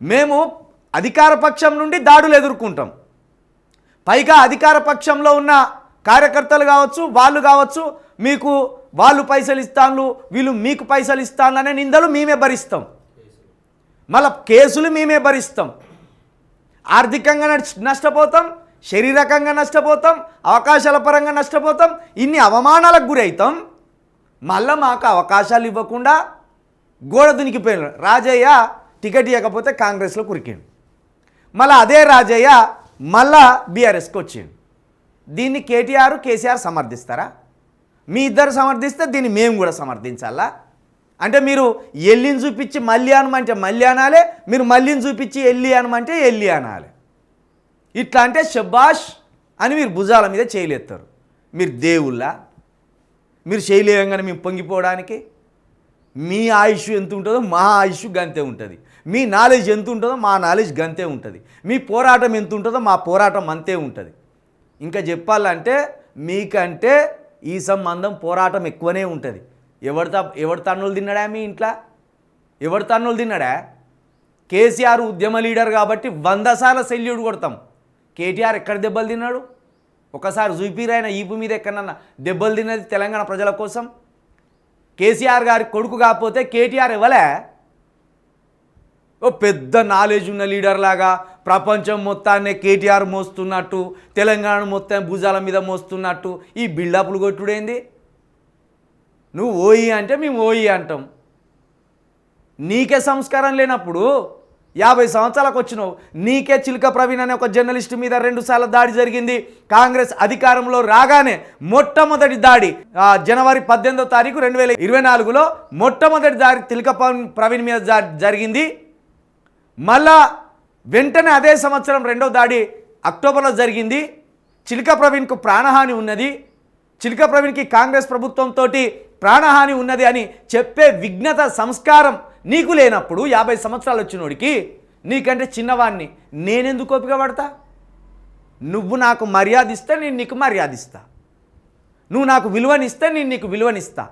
మేము అధికార పక్షం నుండి దాడులు ఎదుర్కొంటాం. పైగా అధికార పక్షంలో ఉన్న కార్యకర్తలు కావచ్చు వాళ్ళు కావచ్చు మీకు వాళ్ళు పైసలు ఇస్తాను వీళ్ళు మీకు పైసలు ఇస్తాను అనే నిందలు మేమే భరిస్తాం. మళ్ళా కేసులు మేమే భరిస్తాం. ఆర్థికంగా నష్టపోతాం శారీరకంగా నష్టపోతాం అవకాశాల పరంగా నష్టపోతాం ఇన్ని అవమానాలకు గురవుతాం మళ్ళా మాకు అవకాశాలు ఇవ్వకుండా గోడ దునికిపోయిన రాజయ్య టికెట్ ఇవ్వకపోతే కాంగ్రెస్లో కురికిండు. మళ్ళీ అదే రాజయ్య మళ్ళా బీఆర్ఎస్కి వచ్చిండు. దీన్ని కేటీఆర్ కేసీఆర్ సమర్థిస్తారా? మీ ఇద్దరు సమర్థిస్తే దీన్ని మేము కూడా సమర్థించాలా? అంటే మీరు ఎల్లిని చూపించి మళ్ళీ అనమంటే మళ్ళీ అనాలే మీరు మళ్ళీని చూపించి ఎల్లి అనమంటే ఎల్లి అనాలి. ఇట్లా అంటే షబ్బాష్ అని మీరు భుజాల మీద చేయలేస్తారు మీరు దేవుళ్ళ? మీరు చేయలేయంగానే మేము పొంగిపోవడానికి? మీ ఆయుష్ ఎంత ఉంటుందో మా ఆయుష్ గంతే ఉంటుంది. మీ నాలెడ్జ్ ఎంత ఉంటుందో మా నాలెడ్జ్ గంతే ఉంటుంది. మీ పోరాటం ఎంత ఉంటుందో మా పోరాటం అంతే ఉంటుంది. ఇంకా చెప్పాలంటే మీకంటే ఈ సంబంధం పోరాటం ఎక్కువనే ఉంటుంది. ఎవరి త ఎవరి తన్నులు తిన్నాడా మీ ఇంట్లో? ఎవరి తన్నులు తిన్నాడా? కేసీఆర్ ఉద్యమ లీడర్ కాబట్టి వంద సార్లు సెల్యూట్ కొడతాం. కేటీఆర్ ఎక్కడ దెబ్బలు తిన్నాడు? ఒకసారి జూపీరైన ఈపు మీద ఎక్కడన్నా దెబ్బలు తిన్నది తెలంగాణ ప్రజల కోసం? కేసీఆర్ గారి కొడుకు కాకపోతే కేటీఆర్ ఇవ్వలే. ఓ పెద్ద నాలెడ్జ్ ఉన్న లీడర్ లాగా ప్రపంచం మొత్తాన్ని కేటీఆర్ మోస్తున్నట్టు తెలంగాణ మొత్తం భుజాల మీద మోస్తున్నట్టు ఈ బిల్డప్లు కొట్టుడేంది? నువ్వు ఓయి అంటే మేము ఓయి అంటాం. నీకే సంస్కారం లేనప్పుడు యాభై సంవత్సరాలకు వచ్చినావు. నీకే చిలుక ప్రవీణ్ అనే ఒక జర్నలిస్ట్ మీద రెండు సార్లు దాడి జరిగింది. కాంగ్రెస్ అధికారంలో రాగానే మొట్టమొదటి దాడి జనవరి పద్దెనిమిదో తారీఖు రెండు వేల ఇరవై నాలుగులో మొట్టమొదటి దాడి చిలుక ప్రవీణ్- ప్రవీణ్ మీద జరిగింది. మళ్ళా వెంటనే అదే సంవత్సరం రెండో దాడి అక్టోబర్లో జరిగింది. చిలుక ప్రవీణ్కు ప్రాణహాని ఉన్నది. చిలుక ప్రవీణ్కి కాంగ్రెస్ ప్రభుత్వంతో ప్రాణహాని ఉన్నది అని చెప్పే విఘ్నత సంస్కారం నీకు లేనప్పుడు యాభై సంవత్సరాలు వచ్చినోడికి నీకంటే చిన్నవాడిని నేనెందుకు ఓపిక పడతా? నువ్వు నాకు మర్యాద ఇస్తే నేను నీకు మర్యాద ఇస్తా నువ్వు నాకు విలువనిస్తే నేను నీకు విలువనిస్తా.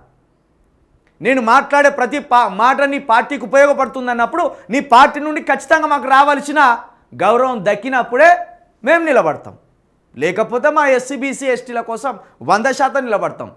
నేను మాట్లాడే ప్రతి పా మాట నీ పార్టీకి ఉపయోగపడుతుంది అన్నప్పుడు నీ పార్టీ నుండి ఖచ్చితంగా మాకు రావాల్సిన గౌరవం దక్కినప్పుడే మేము నిలబడతాం. లేకపోతే మా ఎస్సీబీసీ ఎస్టీల కోసం వంద శాతం నిలబడతాం.